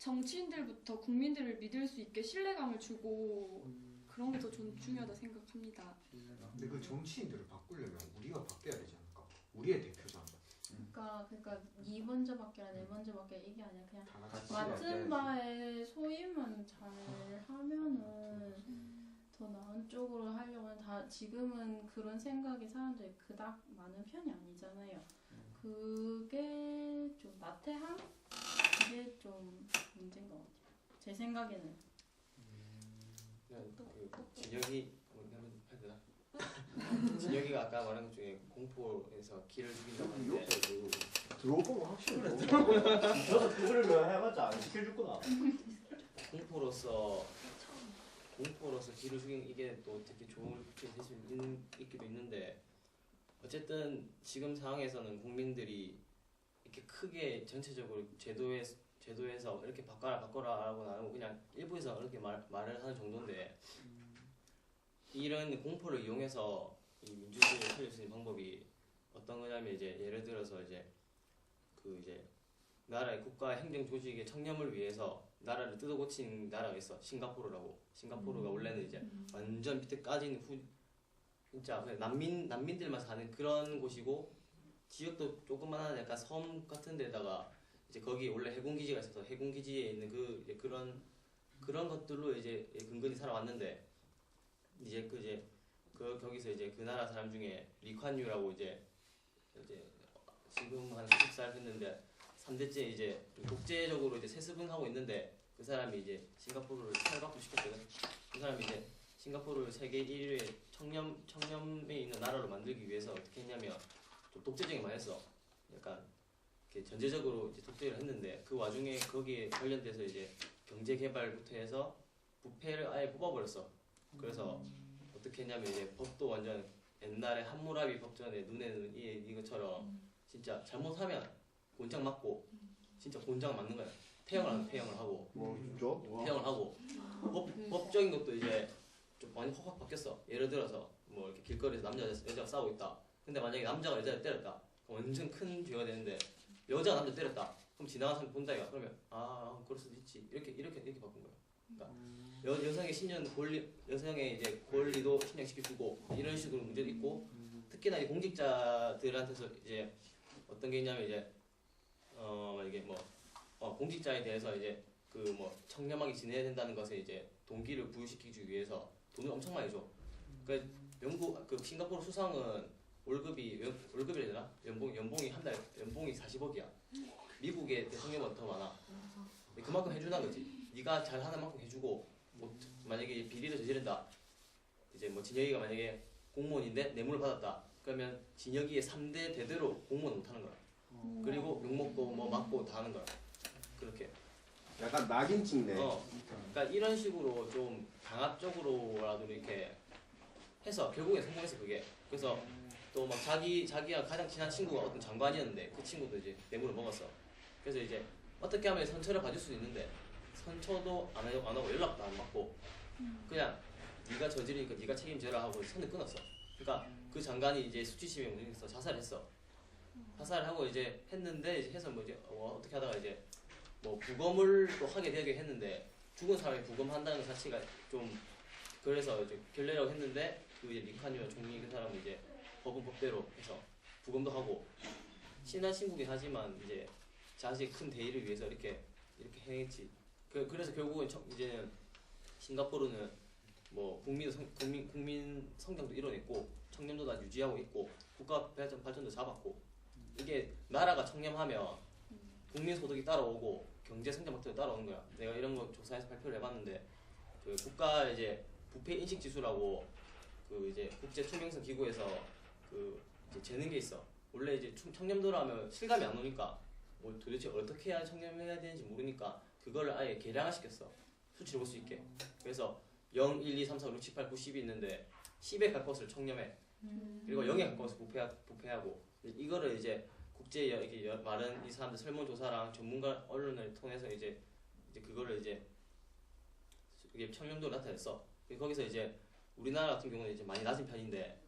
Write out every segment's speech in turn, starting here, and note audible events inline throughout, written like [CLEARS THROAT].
정치인들부터 국민들을 믿을 수 있게 신뢰감을 주고 그런 게 더 중요하다 생각합니다. 근데 그 정치인들을 바꾸려면 우리가 바뀌어야 되지 않을까? 우리의 대표잖아. 그러니까 그러니까 니 먼저 바뀌라 내 먼저 바뀌라 이게 아니라 그냥. 맡은 바에 소임은 잘 하면은 더 나은 쪽으로 하려면 다 지금은 그런 생각이 사람들이 그닥 많은 편이 아니잖아요. 그게 좀 나태함 그게 좀 문제인 것 같아요. 제 생각에는 그냥 그 진혁이 뭐냐면 되나? [LAUGHS] [LAUGHS] 진혁이가 아까 말한 것 중에 공포에서 길을 죽인다고 하는데 들어올 거면 확실히 들어올 저도 그거를 해봤자 안 시켜줬구나. 공포로서 공포로서 길을 죽인 이게 또 되게 좋은 게될수 있기도 있는데 어쨌든 지금 상황에서는 국민들이 이렇게 크게 전체적으로 제도에 제도에서 이렇게 바꿔라 바꿔라라고 나누고 그냥 일부에서 이렇게 말, 말을 하는 정도인데 이런 공포를 이용해서 이 민주주의를 살릴 수 있는 방법이 어떤 거냐면 이제 예를 들어서 이제 그 이제 나라의 국가 행정 조직의 청렴을 위해서 나라를 뜯어고친 나라가 있어. 싱가포르라고. 싱가포르가 원래는 이제 완전 밑에까지는 후 진짜 그냥 난민 난민들만 사는 그런 곳이고 지역도 조그만한 약간 섬 같은 데다가 이제 거기 원래 해군 기지가 있어서 해군 기지에 있는 그 이제 그런 그런 것들로 이제 근근히 살아왔는데 이제 그 이제 그 거기서 이제 그 나라 사람 중에 리콴유라고 이제 이제 지금 한 10살 했는데 3대째 이제 좀 독재적으로 이제 세습은 하고 있는데 그 사람이 이제 싱가포르를 탈바꿈 시켰거든. 그 사람이 이제 싱가포르를 세계 1위의 청렴 청렴에 있는 나라로 만들기 위해서 어떻게 했냐면 좀 독재적인 말 했어. 약간 이렇게 전제적으로 이제 독재를 했는데 그 와중에 거기에 관련돼서 이제 경제 개발부터 해서 부패를 아예 뽑아버렸어. 그래서 어떻게 했냐면 이제 법도 완전 옛날에 함무라비 법전에 눈에는 이 이것처럼 진짜 잘못하면 곤장 맞고 진짜 곤장 맞는 거야. 태형을 하는 태형을 하고 뭐 진짜? 태형을 하고 법, 법적인 것도 이제 좀 많이 확확 바뀌었어. 예를 들어서 뭐 이렇게 길거리에서 남자 여자가 싸우고 있다. 근데 만약에 남자가 여자를 때렸다. 그럼 완전 큰 죄가 되는데 여자가 남자 때렸다. 그럼 지나가는 사람 본다 이가 그러면 아 그럴 수도 있지. 이렇게 이렇게 이렇게 바꾼 거야. 그러니까 여, 여성의 신년 권리 여성의 이제 권리도 신장시켜주고 이런 식으로 문제도 있고 특히나 이 공직자들한테서 이제 어떤 게 있냐면 이제 어 이게 뭐 어, 공직자에 대해서 이제 그 뭐 청렴하게 지내야 된다는 것에 이제 동기를 부여시키기 위해서 돈을 엄청 많이 줘. 그 영국 그 싱가포르 수상은 월급이 연- 월급이라 해야 되나? 연봉 연봉이 한 달 연봉이 40억이야. 미국의 대통령보다 더 많아. 그만큼 해주나 거지. 네가 잘하는 만큼 해주고 뭐 만약에 비리를 저지른다. 이제 뭐 진혁이가 만약에 공무원인데 뇌물을 받았다. 그러면 진혁이의 3대 대대로 공무원 못하는 거야. 그리고 욕 먹고 뭐 맞고 다 하는 거야. 그렇게. 약간 낙인 찍네. 어. 그러니까 이런 식으로 좀 강압적으로라도 이렇게 해서 결국에 성공했어 그게. 그래서 또 막 자기 자기가 가장 친한 친구가 어떤 장관이었는데 그 친구도 이제 뇌물을 먹었어. 그래서 이제 어떻게 하면 선처를 받을 수 있는데 선처도 안 하고 안 하고 연락도 안 받고 그냥 네가 저지르니까 네가 책임져라 하고 선을 끊었어. 그러니까 그 장관이 이제 수치심에 못이겨서 자살했어. 자살하고 이제 했는데 이제 해서 뭐 이제 어, 어떻게 하다가 이제 뭐 부검을 또 하게 되게 했는데 죽은 사람이 부검한다는 것 자체가 좀 그래서 이제 결례라고 했는데 그 이제 리카뉴와 종이 그 사람은 이제 법은 법대로 해서 부검도 하고 친구긴 하지만 이제 자식의 큰 대의를 위해서 이렇게 이렇게 행했지. 그 그래서 결국은 청- 이제는 싱가포르는 뭐 국민 성, 국민 국민 성장도 이뤄냈고 청렴도 다 유지하고 있고 국가 발전 발전도 잡았고 이게 나라가 청렴하면 국민 소득이 따라오고 경제 성장부터 따라오는 거야. 내가 이런 거 조사해서 발표를 해봤는데 그 국가 이제 부패 인식 지수라고 그 이제 국제 투명성 기구에서 그 이제 재는 게 있어. 원래 이제 청- 청렴도로 하면 실감이 안 오니까 뭐 도대체 어떻게 해야 청렴해야 되는지 모르니까 그거를 아예 계량화 시켰어. 수치를 볼 수 있게. 그래서 0, 1, 2, 3, 4, 5, 6, 7, 8, 9, 10이 있는데 10에 가까워서 청렴해. 그리고 0에 가까워서 부패하, 부패하고 이거를 이제 국제 여, 이렇게 여- 많은 이 사람들 설문조사랑 전문가 언론을 통해서 이제 이제 그거를 이제 이게 청렴도를 나타냈어. 거기서 이제 우리나라 같은 경우는 이제 많이 낮은 편인데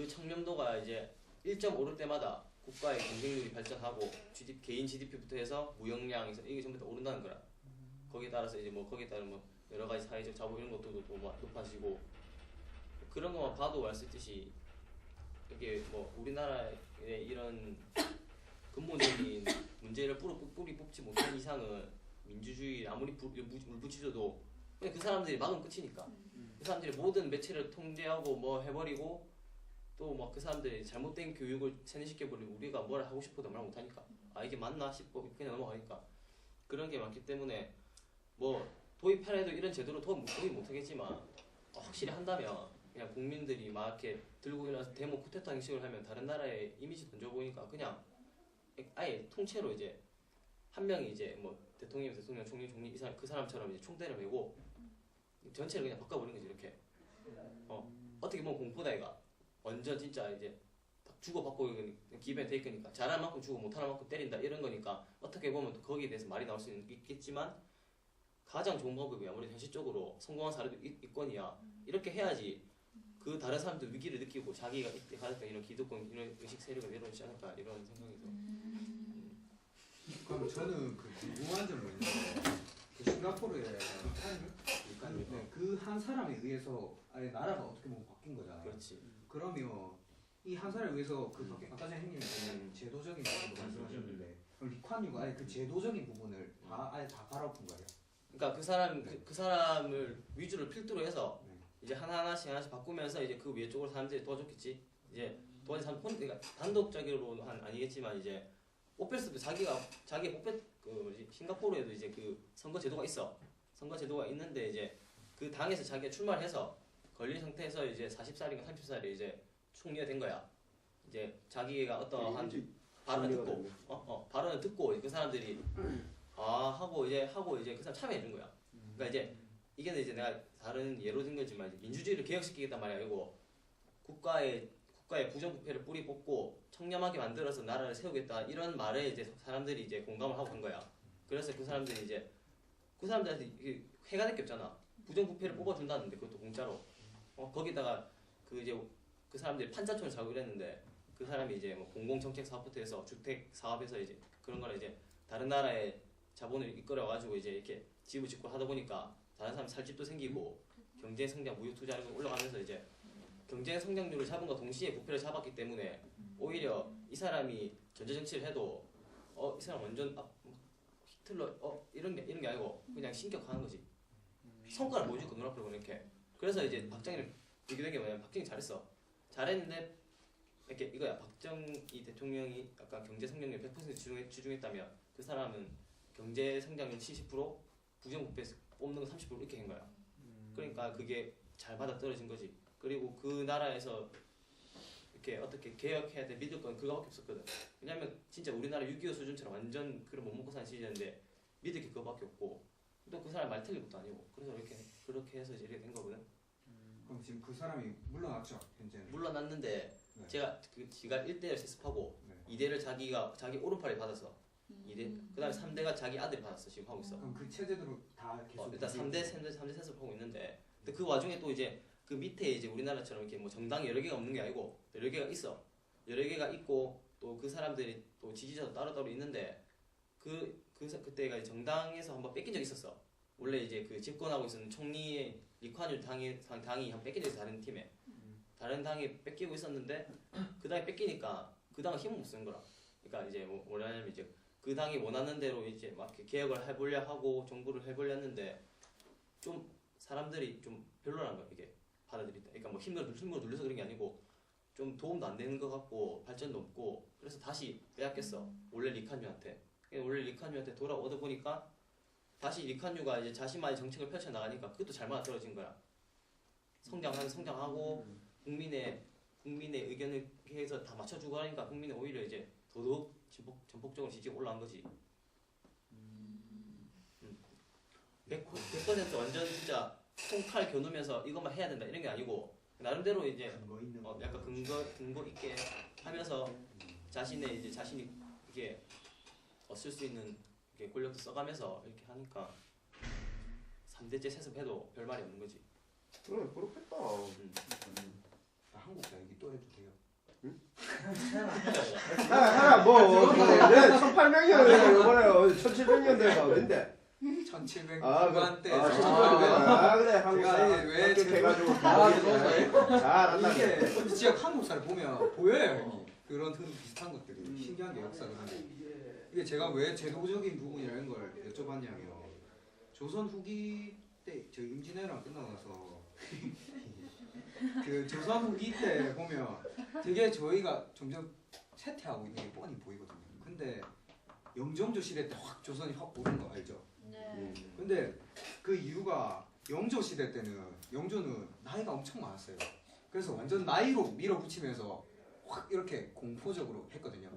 그 청렴도가 이제 1점 오를 때마다 국가의 경쟁력이 발전하고 GDP, 개인 GDP부터 해서 무역량 이게 전부 다 오른다는 거라. 거기에 따라서 이제 뭐 거기에 따른 뭐 여러 가지 사회적 자본 이런 막 높아지고 그런 것만 봐도 알 수 있듯이 이게 뭐 우리나라의 이런 근본적인 문제를 뿌리, 뿌리 뽑지 못한 이상은 민주주의 아무리 부, 물- 물붙이줘도 그냥 그 사람들이 막으면 끝이니까 그 사람들이 모든 매체를 통제하고 뭐 해버리고 또 막 그 사람들이 잘못된 교육을 세뇌시켜버리고 우리가 뭘 하고 싶어도 말 못하니까. 아 이게 맞나 싶고 그냥 넘어가니까. 그런 게 많기 때문에 뭐 도입하려 해도 이런 제도로 도입 못하겠지만 어, 확실히 한다면 그냥 국민들이 막 이렇게 들고 일어나서 데모 쿠데타 형식을 하면 다른 나라의 이미지 던져보니까 그냥 아예 통째로 이제 한 명이 이제 뭐 대통령, 대통령, 총리, 총리 이 사람 그 사람처럼 이제 총대를 메고 전체를 그냥 바꿔버리는 거지 이렇게. 어 어떻게 보면 공포다 이가 완전 진짜 이제 딱 주고받고 기벤 테이크니까 잘하는 만큼 주고 못하는 만큼 때린다 이런 거니까 어떻게 보면 또 거기에 대해서 말이 나올 수 있- 있겠지만 가장 좋은 방법이 아무래도 현실적으로 성공한 사례도 있, 있거니와 이렇게 해야지 그 다른 사람들 위기를 느끼고 자기가 이때 가졌던 이런 기득권 이런 의식 세력을 내려오지 않을까 이런 생각이 들어요. 그럼 저는 그 궁금한 점이 있는데 그 싱가포르의 한, 네, 그한 사람에 의해서 아예 나라가 어떻게 보면 바뀐 거잖아요. 그렇지. 그러면 이 한 사람에 의해서 그 바뀐 아까 전에 형님이 음. 제도적인 부분도 말씀하셨는데 그럼 리콴유가 아예 그 제도적인 부분을 다 아예 다 갈아엎은 거예요. 그러니까 그 사람 그, 그 사람을 위주로 필두로 해서 네. 이제 하나 하나씩 하나씩 바꾸면서 이제 그 위에 쪽으로 사람들이 도와줬겠지. 이제 도와준 사람 혼 그러니까 단독적으로는 한 아니겠지만 이제 오페스도 자기가 자기 오페 그 뭐지 싱가포르에도 이제 그 선거 제도가 있어. 선거 제도가 있는데 이제 그 당에서 자기가 출마를 해서 걸린 상태에서 이제 40살인가 30살에 이제 총리가 된 거야. 이제 자기가 어떠한 발언을 총리가 듣고. 어, 어, 발언을 듣고 그 사람들이 [CLEARS THROAT] 아 하고 이제 하고 이제 그 사람 참여해 준 거야. 그러니까 이제 이게 이제 내가 다른 예로 든 거지만 민주주의를 개혁시키겠단 말이 아니고 국가의 국가의 부정부패를 뿌리 뽑고 청렴하게 만들어서 나라를 세우겠다 이런 말에 이제 사람들이 이제 공감을 하고 간 거야. 그래서 그 사람들이 이제 그 사람들한테 이게 해가 될 게 없잖아. 부정부패를 뽑아준다는데 그것도 공짜로. 어 거기다가 그 이제 그 사람들이 판자촌을 사고 이랬는데 그 사람이 이제 뭐 공공정책 사업부터 해서 주택 사업에서 이제 그런 거를 이제 다른 나라의 자본을 이끌어 가지고 이제 이렇게 집을 짓고 하다 보니까 다른 사람 살 집도 생기고 경제 성장, 무역 투자 이런 거 올라가면서 이제 경제 성장률을 잡은 거 동시에 부패를 잡았기 때문에 오히려 이 사람이 전제 정치를 해도 어 이 사람 완전 아, 히틀러 어 이런 게 이런 게 아니고 그냥 신격하는 거지. 성과를 보여줄 거 눈앞으로 이렇게 그래서 이제 박정희를 이게 된게 뭐냐면 박정희 잘했어. 잘했는데 이렇게 이거야. 박정희 대통령이 약간 경제 성장률 100% 주중했, 주중했다면 그 사람은 경제 성장률 70% 부정부패 뽑는 거 30% 이렇게 한 거야. 그러니까 그게 잘 받아 떨어진 거지. 그리고 그 나라에서 이렇게 어떻게 개혁해야 돼 믿을 건 그거밖에 없었거든. 왜냐면 진짜 우리나라 6.25 수준처럼 완전 그런 못 먹고 사는 시절인데 믿을 게 그거밖에 없고. 또 그 사람 말 틀릴 것도 아니고. 그래서 이렇게 그렇게 해서 이제 이렇게 된 거거든 그럼 지금 그 사람이 물러났죠 현재는. 물러났는데 네. 제가 그 지가 1대를 세습하고 네. 2대를 자기가 자기 오른팔에 받았어 음. 2대 그다음에 3대가 자기 아들이 받았어 지금 하고 있어 그럼 그 체제대로 다 계속. 어, 일단 유지해서- 3대 3대 3대 세습하고 있는데 근데 그 와중에 또 이제 그 밑에 이제 우리나라처럼 이렇게 뭐 정당이 여러 개가 없는 게 아니고 여러 개가 있어 여러 개가 있고 또 그 사람들이 또 지지자도 따로따로 있는데 그, 그 사- 그때가 정당에서 한번 뺏긴 적이 있었어 원래 이제 그 집권하고 있었는 총리의 리콴율 당이 당- 당이 한 있어 다른 팀에. 다른 당이 뺏기고 있었는데 그 당이 뺏기니까 그 당은 힘을 못 쓰는 거라. 그러니까 이제 뭐 뭐냐면 이제 그 당이 원하는 대로 이제 막 개혁을 해보려 하고 정부를 해보려 했는데 좀 사람들이 좀 별로란 거야 이게. 받아들이다. 그러니까 뭐 힘으로 힘으로 눌려서 그런 게 아니고 좀 도움도 안 되는 것 같고 발전도 없고 그래서 다시 빼앗겼어. 원래 그냥 원래 리칸유한테 돌아오다 보니까 다시 리칸유가 이제 자신만의 정책을 펼쳐 나가니까 그것도 잘 맞아 떨어진 거야. 성장하는 성장하고 국민의 국민의 의견을 해서 다 맞춰주고 하니까 국민은 오히려 이제 더더욱 전폭, 전폭적으로 지지가 올라간 거지. 음. 100%, 100% 완전 진짜 총칼 겨누면서 이것만 해야 된다 이런 게 아니고 나름대로 이제 어, 거. 약간 근거 근거 있게 하면서 자신의 이제 자신이 이게 어, 쓸수 있는 이렇게 권력도 써가면서 이렇게 하니까 3대째 세습해도 별 말이 없는 거지. 그래 그렇겠다. 음. 나 한국 얘기 또 해도 돼요? 야, [LAUGHS] 하나 뭐, 뭐, 내 1800년대 이번에 1700년대가 어딘데? 1700 아, 후반대 아, 제가 아, 그래 한국 제가 사람 왜 합격해가지고 제대로- 다 아, 알겠네. 잘한다. 이게 진짜 한국사를 보면 보여요 형이 그런 흐름 비슷한 것들이 신기한 게 역사거든요 이게 제가 왜 제도적인 부분이라는 걸 여쭤봤냐면 조선 후기 때 저 임진왜란 끝나고 나서 [LAUGHS] 그 조선 후기 때 보면 되게 저희가 점점 쇠퇴하고 있는 게 뻔히 보이거든요 근데 영종조 시대 때 확 조선이 확 오른 거 알죠? 네. 근데 그 이유가 영조 시대 때는 영조는 나이가 엄청 많았어요. 그래서 완전 나이로 밀어붙이면서 확 이렇게 공포적으로 했거든요.